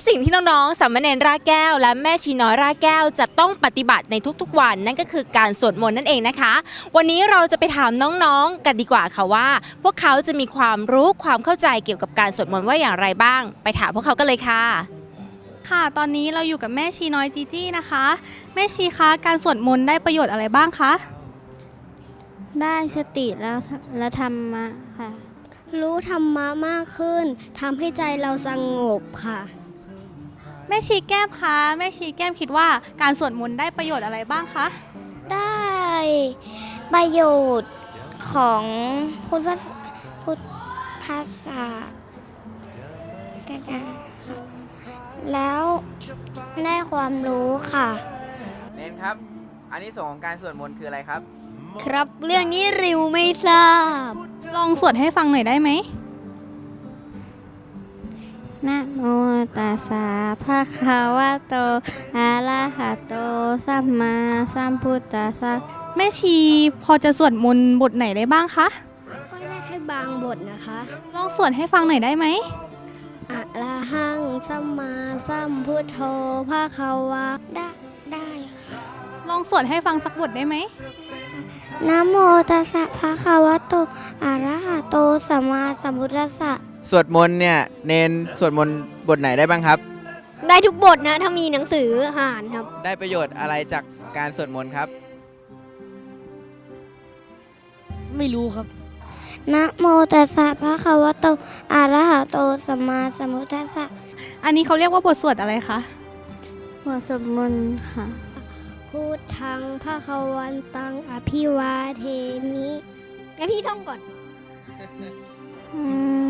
และสิ่งที่น้องๆสามเณรรากแก้ว และแม่ชีน้อยรากแก้ว จะต้องปฏิบัติในทุกๆวัน นั่นก็คือการสวดมนต์นั่นเองนะคะ วันนี้เราจะไปถามน้องๆกันดีกว่าค่ะว่า พวกเขาจะมีความรู้ความเข้าใจเกี่ยวกับการสวดมนต์ว่าอย่างไรบ้าง ไปถามพวกเขากันเลยค่ะ ค่ะ ตอนนี้เราอยู่กับแม่ชีน้อยจีจี้นะคะ แม่ชีคะการสวดมนต์ได้ประโยชน์อะไรบ้างคะได้สติแล้วและธรรมะค่ะ รู้ธรรมะมากขึ้นทำให้ใจเราสงบค่ะ แม่ชีแก้มคะแม่ชีแก้มคิดว่าการสวดมนต์ได้ประโยชน์อะไรบ้างคะได้ประโยชน์ของพุทธพุทธภาษาก็ได้ค่ะแล้วได้ความรู้ค่ะ เน้นครับ อันนี้ส่งส์ของการสวดมนต์คืออะไรครับ ครับเรื่องนี้ริวไม่ทราบ ลองสวดให้ฟังหน่อยได้ไหมนะ โมตัสสะภะคะวะโตอะระหะโตสัมมาสัมพุทธัสสะแม่ชีพอจะสวดมนต์บทไหนได้บ้างคะ ก็ได้แค่บางบทนะคะลองสวดให้ฟังหน่อยได้ไหม อะระหังสัมมาสัมพุทโธภะคะวะได้ได้ค่ะลองสวดให้ฟังสักบทได้ไหม นะโมตัสสะภะคะวะโตอะระหะโตสัมมาสัมพุทธัสสะ สวดมนต์เนี่ยเน้นสวดมนต์บทไหนได้บ้างครับ ได้ทุกบทนะ ถ้ามีหนังสืออ่านครับ ได้ประโยชน์อะไรจากการสวดมนต์ครับ ไม่รู้ครับ นะโมตัสสะภะคะวะโตอะระหะโตสัมมาสัมพุทธัสสะอันนี้เขาเรียกว่าบทสวดอะไรคะ บทสวดมนต์ค่ะพูดทังภะคะวันตังอภิวาเทมิงั้นพี่ท่องก่อน อืม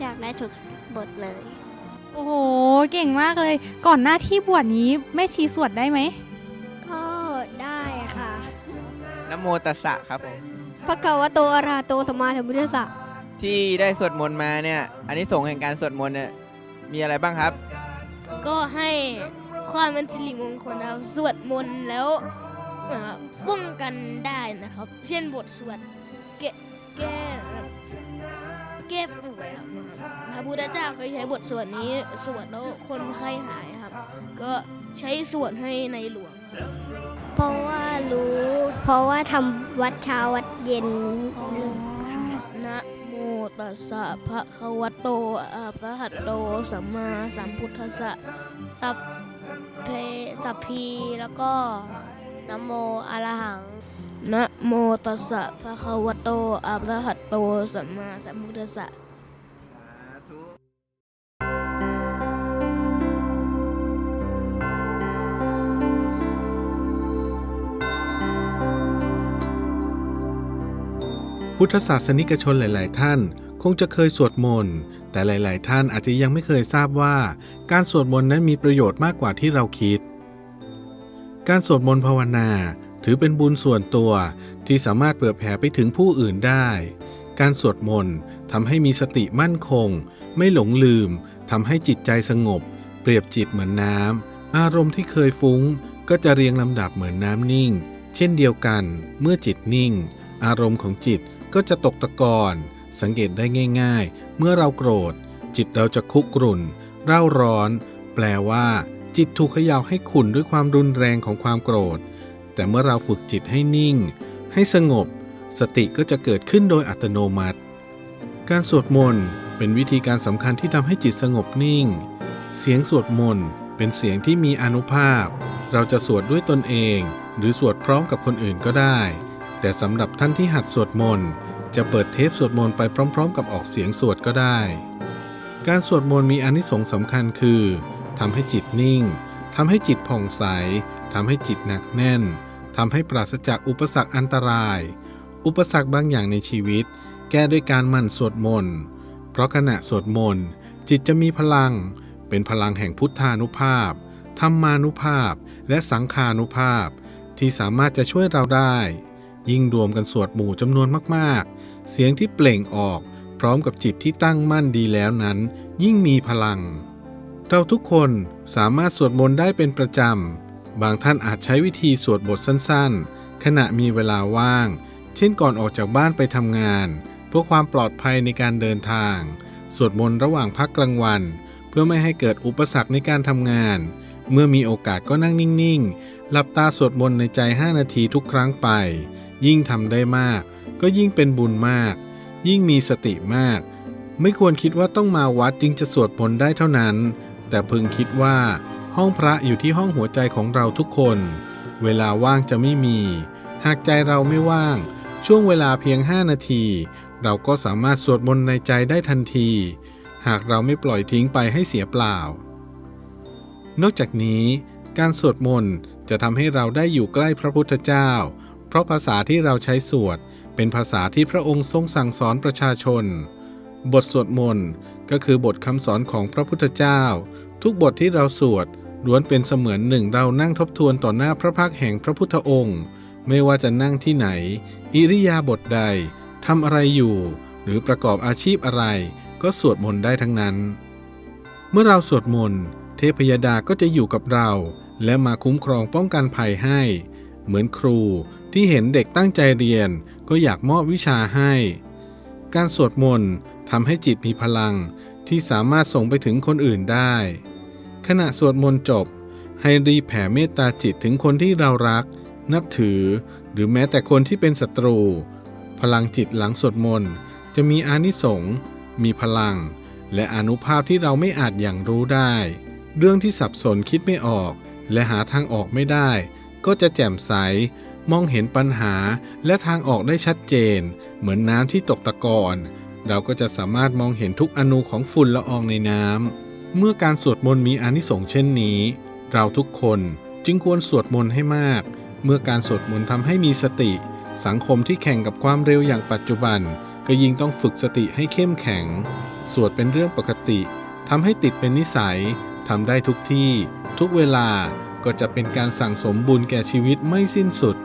อยากได้ทุกบทเลย โอ้โห เก่งมากเลย ก่อนหน้าที่บวชนี้แม่ชีสวดได้ไหม ก็ได้ค่ะนะโมตัสสะครับผมภะคะวะโตอะระหะโตสัมมาสัมพุทธัสสะที่ได้สวดมนต์มาเนี่ยอันนี้ส่งส์แห่งการสวดมนต์เนี่ยมีอะไรบ้างครับ ก็ให้ความเป็นสิริมงคลนะครับสวดมนต์แล้วเอ่อป้องกันได้นะครับ เช่นบทสวดแก้แก้แก้ป่วยครับพ ระพุทธเจ้าเคยใช้บทสวดนี้สวดแล้วคนไข้หายครับ ก็ใช้สวดให้ในหลวงครับเพราะว่ารู้ เพราะว่าทำวัดเช้าวัดเย็นค่ะนะโมตัสสะภะคะวะโตอะระหะโตสัมมาสัมพุทธัสสะสัพเพสัพพีแล้วก็นะโมอะระหังนะโมตัสสะภะคะวะโตอะระหะโตสัมมาสัมพุทธัสสะ พุทธศาสนิกชนหลาย ๆ ท่าน คงจะเคยสวดมนต์ แต่หลาย ๆ ท่านอาจจะยังไม่เคยทราบว่า การสวดมนต์นั้นมีประโยชน์มากกว่าที่เราคิด การสวดมนต์ภาวนา ถือเป็นบุญส่วนตัวที่สามารถเปิดแผ่ไปถึงผู้อื่นได้ การสวดมนต์ทำให้มีสติมั่นคง ไม่หลงลืมทำให้จิตใจสงบ เปรียบจิตเหมือนน้ำอารมณ์ที่เคยฟุ้ง ก็จะเรียงลำดับเหมือนน้ำนิ่ง เช่นเดียวกัน เมื่อจิตนิ่ง อารมณ์ของจิต ก็จะตกตะกอนสังเกตได้ง่าย ๆ เมื่อเราโกรธ จิตเราจะคุกรุ่น เร่าร้อน แปลว่า จิตถูกเขย่าให้ขุ่นด้วยความรุนแรงของความโกรธ แต่เมื่อเราฝึกจิตให้นิ่ง ให้สงบ สติก็จะเกิดขึ้นโดยอัตโนมัติ การสวดมนต์เป็นวิธีการสำคัญที่ทำให้จิตสงบนิ่ง เสียงสวดมนต์เป็นเสียงที่มีอนุภาพ เราจะสวดด้วยตนเอง หรือสวดพร้อมกับคนอื่นก็ได้ แต่สำหรับท่านที่หัดสวดมนต์ จะเปิดเทปสวดมนต์ไปพร้อม ๆ กับออกเสียงสวดก็ได้ การสวดมนต์มีอานิสงส์สำคัญคือทำให้จิตนิ่งทำให้จิตผ่องใสทำให้จิตหนักแน่นทำให้ปราศจากอุปสรรคอันตราย อุปสรรคบางอย่างในชีวิต แก้ด้วยการมั่นสวดมนต์ เพราะขณะสวดมนต์ จิตจะมีพลัง เป็นพลังแห่งพุทธานุภาพ ธรรมานุภาพ และสังขานุภาพ ที่สามารถจะช่วยเราได้ ยิ่งรวมกันสวดหมู่จำนวนมากๆ เสียงที่เปล่งออกพร้อมกับจิตที่ตั้งมั่นดีแล้วนั้น ยิ่งมีพลัง เราทุกคนสามารถสวดมนต์ได้เป็นประจำ บางท่านอาจใช้วิธีสวดบทสั้นๆ ขณะมีเวลาว่าง เช่นก่อนออกจากบ้านไปทำงาน เพื่อความปลอดภัยในการเดินทาง สวดมนต์ระหว่างพักกลางวัน เพื่อไม่ให้เกิดอุปสรรคในการทำงาน เมื่อมีโอกาสก็นั่งนิ่งๆ หลับตาสวดมนต์ในใจ 5 นาทีทุกครั้งไป ยิ่งทำได้มาก ก็ยิ่งเป็นบุญมาก ยิ่งมีสติมาก ไม่ควรคิดว่าต้องมาวัดจึงจะสวดมนต์ได้เท่านั้น แต่พึงคิดว่า ห้องพระอยู่ที่ห้องหัวใจของเราทุกคน เวลาว่างจะไม่มี หากใจเราไม่ว่าง ช่วงเวลาเพียง 5 นาที เราก็สามารถสวดมนต์ในใจได้ทันที หากเราไม่ปล่อยทิ้งไปให้เสียเปล่า นอกจากนี้การสวดมนต์จะทำให้เราได้อยู่ใกล้พระพุทธเจ้า เพราะภาษาที่เราใช้สวด เป็นภาษาที่พระองค์ทรงสั่งสอนประชาชน บทสวดมนต์ก็คือบทคำสอนของพระพุทธเจ้า ทุกบทที่เราสวดล้วนเป็นเสมือนหนึ่งเรานั่งทบทวนต่อหน้าพระพักแห่งพระพุทธองค์ ไม่ว่าจะนั่งที่ไหน อิริยาบถใดทำอะไรอยู่ หรือประกอบอาชีพอะไร ก็สวดมนต์ได้ทั้งนั้น เมื่อเราสวดมนต์เทพยดาก็จะอยู่กับเรา และมาคุ้มครองป้องกันภัยให้ เหมือนครู ที่เห็นเด็กตั้งใจเรียนก็อยากมอบวิชาให้ การสวดมนต์ทำให้จิตมีพลังที่สามารถส่งไปถึงคนอื่นได้ ขณะสวดมนต์จบ ให้รีแผ่เมตตาจิตถึงคนที่เรารัก นับถือ หรือแม้แต่คนที่เป็นศัตรู พลังจิตหลังสวดมนต์จะมีอานิสงส์มีพลัง และอนุภาพที่เราไม่อาจอย่างรู้ได้ เรื่องที่สับสนคิดไม่ออก และหาทางออกไม่ได้ ก็จะแจ่มใส มองเห็นปัญหาและทางออกได้ชัดเจน เหมือนน้ำที่ตกตะกอนเราก็จะสามารถมองเห็นทุกอนูของฝุ่นละอองในน้ำเมื่อการสวดมนต์มีอานิสงส์เช่นนี้ เราทุกคนจึงควรสวดมนต์ให้มาก เมื่อการสวดมนต์ทำให้มีสติ สังคมที่แข่งกับความเร็วอย่างปัจจุบัน ก็ยิ่งต้องฝึกสติให้เข้มแข็ง สวดเป็นเรื่องปกติทำให้ติดเป็นนิสัยทำได้ทุกที่ ทุกเวลาก็จะเป็นการสั่งสมบุญแก่ชีวิตไม่สิ้นสุด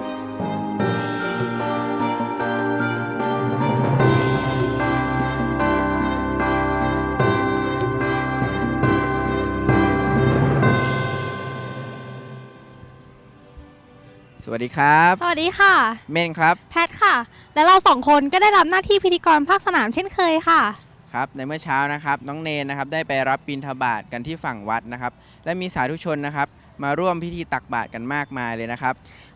ดีครับ สวัสดีค่ะ เมนครับ แพทค่ะ และเราสองคนก็ได้รับหน้าที่พิธีกรภาคสนามเช่นเคยค่ะ ครับ ในเมื่อเช้านะครับ น้องเนนนะครับ ได้ไปรับบิณฑบาตกันที่ฝั่งวัดนะครับ และมีสาธุชนนะครับ มาร่วมพิธีตักบาตรกันมากมายเลยนะครับ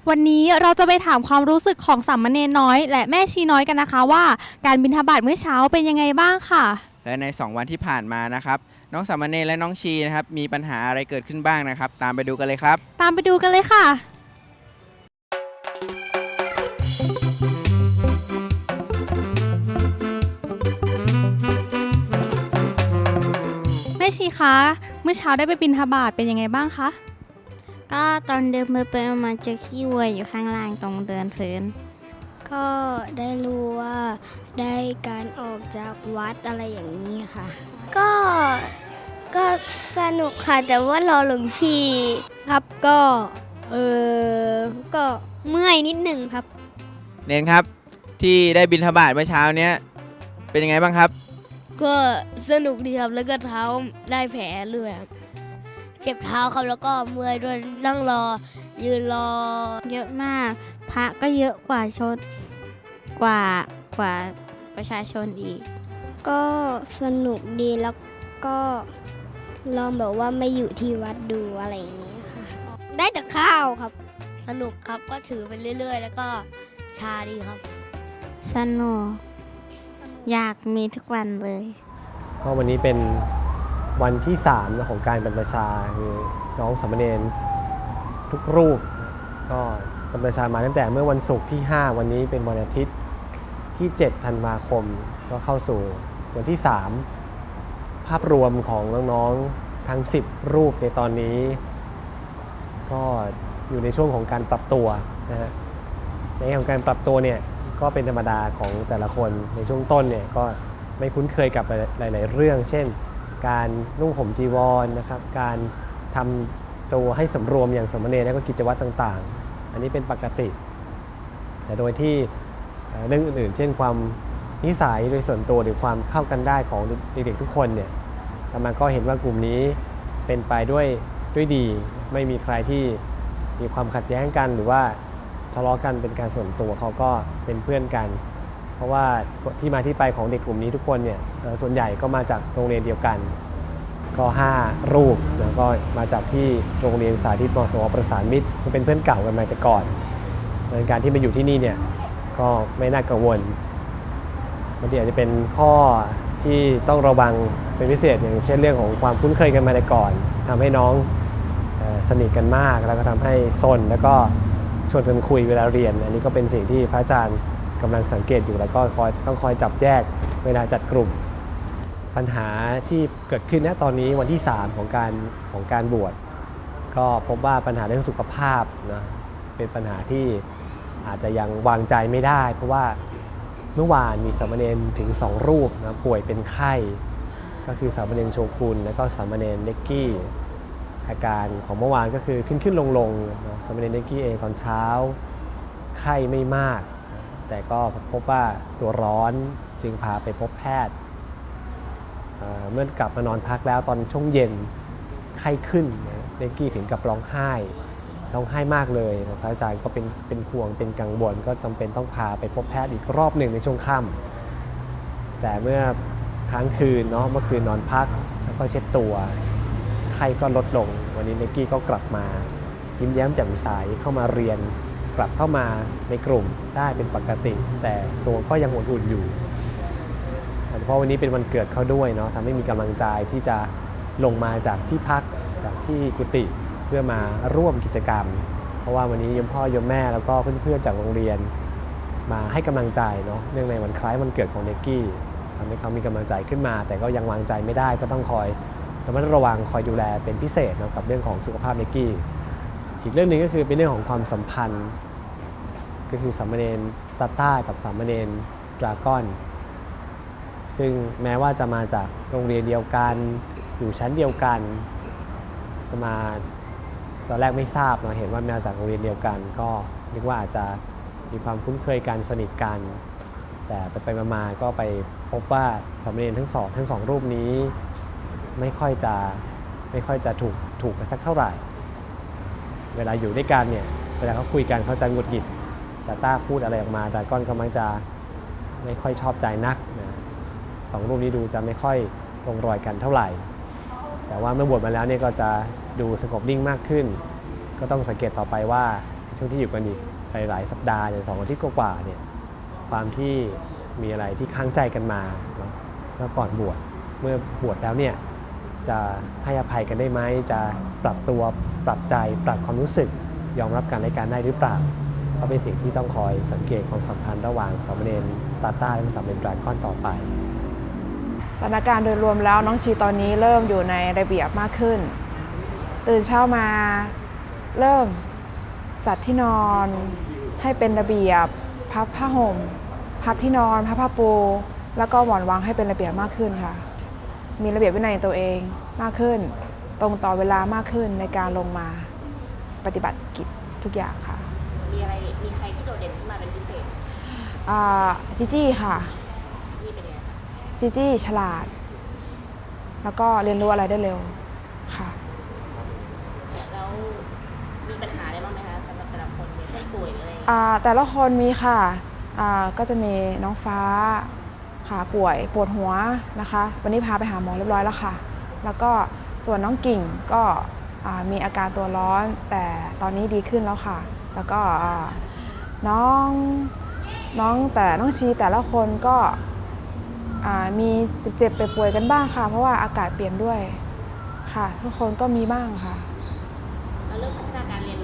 วันนี้เราจะไปถามความรู้สึกของสามเณรน้อย และแม่ชีน้อยกันนะคะว่าการบิณฑบาตเมื่อเช้าเป็นยังไงบ้างค่ะ และใน 2 วันที่ผ่านมานะครับ น้องสามเณรและน้องชีนะครับ มีปัญหาอะไรเกิดขึ้นบ้างนะครับ ตามไปดูกันเลยครับ ตามไปดูกันเลยค่ะ ชีคะ เมื่อเช้าได้ไปบินทบาทเป็นยังไงบ้างคะ ก็ตอนเดินไปไปมาเจอขี้วัวอยู่ข้างล่างตรงเดินพื้น ก็ได้รู้ว่าได้การออกจากวัดอะไรอย่างนี้ค่ะ ก็ก็สนุกค่ะแต่ว่ารอหลวงพี่ครับก็เออก็เมื่อยนิดหนึ่งครับ เนนครับที่ได้บิณฑบาตเมื่อเช้าเนี้ยเป็นยังไงบ้างครับ ก็สนุกดีครับแล้วก็เท้าได้แผลเลยครับเจ็บเท้าครับแล้วก็เมื่อยด้วยนั่งรอ ยืนรอ เยอะมาก พระก็เยอะกว่าชนกว่ากว่าประชาชนอีก ก็สนุกดีแล้วก็ลองแบบว่าไม่อยู่ที่วัดดูอะไรอย่างนี้ค่ะ ได้แต่ข้าวครับ สนุกครับก็ถือไปเรื่อย ๆ แล้วก็ชาดีครับ สนุก อยากมีทุกวันเลย ก็วันนี้เป็นวันที่3นะของการบรรพชาคือน้องสามเณรทุกรูป ก็บรรพชามาตั้งแต่เมื่อวันศุกร์ที่ 5 วันนี้เป็นวันอาทิตย์ที่ 7 ธันวาคม ก็เข้าสู่วันที่ 3 ภาพรวมของน้องๆทั้ง 10 รูปในตอนนี้ ก็อยู่ในช่วงของการปรับตัวนะฮะในของการปรับตัวเนี่ย ก็เป็นธรรมดาของแต่ละคนในช่วงต้นเนี่ยก็ไม่คุ้นเคยกับหลาย ๆ เรื่อง เช่น การนุ่งห่มจีวรนะครับ การทำตัวให้สำรวมอย่างสมณเณรและก็กิจวัตรต่าง ๆ อันนี้เป็นปกติ แต่โดยที่เรื่องอื่น ๆ เช่นความนิสัยโดยส่วนตัวหรือความเข้ากันได้ของเด็ก ๆ ทุกคนเนี่ยอาตมาก็เห็นว่ากลุ่มนี้เป็นไปด้วยด้วยดี ไม่มีใครที่มีความขัดแย้งกันหรือว่า ทะเลาะกันเป็นการส่วนตัวเขาก็เป็นเพื่อนกัน เพราะว่าที่มาที่ไปของเด็กกลุ่มนี้ทุกคนเนี่ยส่วนใหญ่ก็มาจากโรงเรียนเดียวกัน ก็ 5 รูปแล้วก็มาจากที่โรงเรียนสาธิตมสวประสานมิตรเป็นเพื่อนเก่ากันมาแต่ก่อนดังนั้นการที่มาอยู่ที่นี่เนี่ยก็ไม่น่ากังวลบางทีอาจจะเป็นข้อที่ต้องระวังเป็นพิเศษอย่างเช่นเรื่องของความคุ้นเคยกันมาแต่ก่อนทำให้น้องสนิทกันมากแล้วก็ทำให้ซนแล้วก็ ชวนกันคุยเวลาเรียน อันนี้ก็เป็นสิ่งที่พระอาจารย์กำลังสังเกตอยู่แล้วก็คอยต้องคอยจับแยกเวลาจัดกลุ่ม ปัญหาที่เกิดขึ้นณตอนนี้วันที่ 3 ของการของการบวชก็พบว่าปัญหาเรื่องสุขภาพนะเป็นปัญหาที่อาจจะยังวางใจไม่ได้ เพราะว่าเมื่อวานมีสามเณรถึง 2 รูปนะป่วยเป็นไข้ ก็คือสามเณรโชกุลและก็สามเณรเล็กกี้ อาการของเมื่อวานก็คือขึ้นขึ้นลงลงนะสมเณรเล็กกี้เองตอนเช้า ไข้ไม่มาก แต่ก็พบว่าตัวร้อนจึงพาไปพบแพทย์เเมื่อกลับมานอนพักแล้วตอนช่วงเย็นไข้ขึ้นเบกกี้ถึงกับร้องไห้ ร้องไห้มากเลยนะพระอาจารย์ก็เป็นเป็นห่วงเป็นกังวล ก็จำเป็นต้องพาไปพบแพทย์อีกรอบหนึ่งในช่วงค่ำแต่เมื่อค้างคืนเนาะเมื่อคืนนอนพักแล้วก็เช็ดตัว ไข้ก็ลดลง วันนี้เบกกี้ก็กลับมา ยิ้มแย้มแจ่มใสเข้ามาเรียน กลับเข้ามาในกลุ่มได้เป็นปกติ แต่ตัวก็ยังอุ่นๆอยู่เพราะวันนี้เป็นวันเกิดเขาด้วยเนาะทำให้มีกำลังใจที่จะลงมาจากที่พักจากที่กุฏิเพื่อมาร่วมกิจกรรม เพราะว่าวันนี้ยมพ่อยมแม่แล้วก็เพื่อนๆจากโรงเรียน มาให้กำลังใจเนาะเนื่องในวันคล้ายวันเกิดของเนกกี้ทำให้เขามีกำลังใจขึ้นมา แต่ก็ยังวางใจไม่ได้ก็ต้องคอย ระมัดระวังคอยดูแลเป็นพิเศษนะกับเรื่องของสุขภาพเนกกี้ อีกเรื่องหนึ่งก็คือเป็นเรื่องของความสัมพันธ์ ก็คือสามเณรตาต้ากับสามเณรดราก้อน ซึ่งแม้ว่าจะมาจากโรงเรียนเดียวกันอยู่ชั้นเดียวกันก็มาตอนแรกไม่ทราบเนาะเห็นว่ามาจากโรงเรียนเดียวกัน ก็นึกว่าอาจจะมีความคุ้นเคยกันสนิทกัน แต่ไปไปมาๆก็ไปพบว่าสามเณรทั้งสองทั้งสองรูปนี้ ไม่ค่อยจะไม่ค่อยจะถูกถูกกันสักเท่าไหร่ เวลาอยู่ด้วยกันเนี่ยเวลาเขาคุยกันเขาจะหงุดหงิดแต่ต้าพูดอะไรออกมาดาก้อนก็มักจะไม่ค่อยชอบใจนักนะสองรูปนี้ดูจะไม่ค่อยลงรอยกันเท่าไหร่ แต่ว่าเมื่อบวชมาแล้วเนี่ยก็จะดูสงบนิ่งมากขึ้น ก็ต้องสังเกตต่อไปว่าช่วงที่อยู่กันอีกหลายสัปดาห์อย่างสองอาทิตย์กว่าเนี่ยความที่มีอะไรที่ค้างใจกันมาเนาะแล้วก่อนบวชเมื่อบวชแล้วเนี่ย จะให้อภัยกันได้ไหม จะปรับตัวปรับใจปรับความรู้สึก ยอมรับกันและกันได้หรือเปล่าก็เป็นสิ่งที่ต้องคอยสังเกตความสัมพันธ์ระหว่างสามเณรตาต้าและสามเณรดราก้อนต่อไปสถานการณ์โดยรวมแล้วน้องชีตอนนี้เริ่มอยู่ในระเบียบมากขึ้น ตื่นเช้ามาเริ่มจัดที่นอนให้เป็นระเบียบ พับผ้าห่ม พับที่นอน พับผ้าปู แล้วก็หมอนวางให้เป็นระเบียบมากขึ้นค่ะ มีระเบียบวินัยในตัวเองมากขึ้น ตรงต่อเวลามากขึ้นในการลงมาปฏิบัติกิจทุกอย่างค่ะ มีอะไร มีใครที่โดดเด่นขึ้นมาเป็นพิเศษอ่าจิจี้ค่ะนี่เป็นยังไงจีจี้ฉลาด แล้วก็เรียนรู้อะไรได้เร็วค่ะ แล้วมีปัญหาอะไรบ้างไหมคะสำหรับแต่ละคนเนี่ยเช่นป่วยหรืออะไรอย่างเงี้ยอ่าแต่ละคนมีค่ะอ่าก็จะมีน้องฟ้า ขาป่วยปวดหัวนะคะ วันนี้พาไปหาหมอเรียบร้อยแล้วค่ะ แล้วก็ส่วนน้องกิ่งก็มีอาการตัวร้อนแต่ตอนนี้ดีขึ้นแล้วค่ะ แล้วก็น้องน้องแต่น้องชีแต่ละคนก็อ่ามีเจ็บๆป่วยกันบ้างค่ะ เพราะว่าอากาศเปลี่ยนด้วยค่ะ ทุกคนก็มีบ้างค่ะแล้วเรื่องพัฒนาการเรียน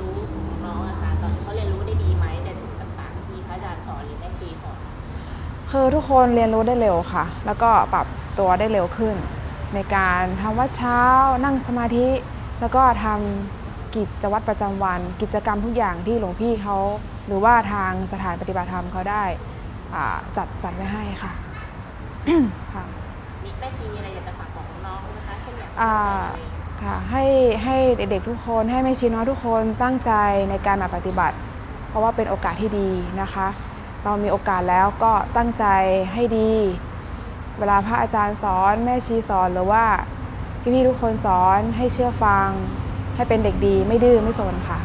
คือทุกคนเรียนรู้ได้เร็วค่ะ แล้วก็ปรับตัวได้เร็วขึ้น ในการทำวัดเช้า นั่งสมาธิ แล้วก็ทำกิจวัตรประจำวัน กิจกรรมทุกอย่างที่หลวงพี่เขาหรือว่าทางสถานปฏิบัติธรรมเขาได้อ่าจัดจัดไว้ให้ค่ะค่ะมีแม่ครูมีอะไรอยากจะฝากบอกน้องๆไหมคะเช่นอยากอ่าค่ะให้ให้เด็กๆทุกคนให้แม่ชีน้อยทุกคนตั้งใจในการมาปฏิบัติ เพราะว่าเป็นโอกาสที่ดีนะคะ เรามีโอกาสแล้วก็ตั้งใจให้ดี เวลาพระอาจารย์สอนแม่ชีสอนหรือว่าพี่ๆทุกคนสอนให้เชื่อฟัง ให้เป็นเด็กดีไม่ดื้อไม่สนค่ะ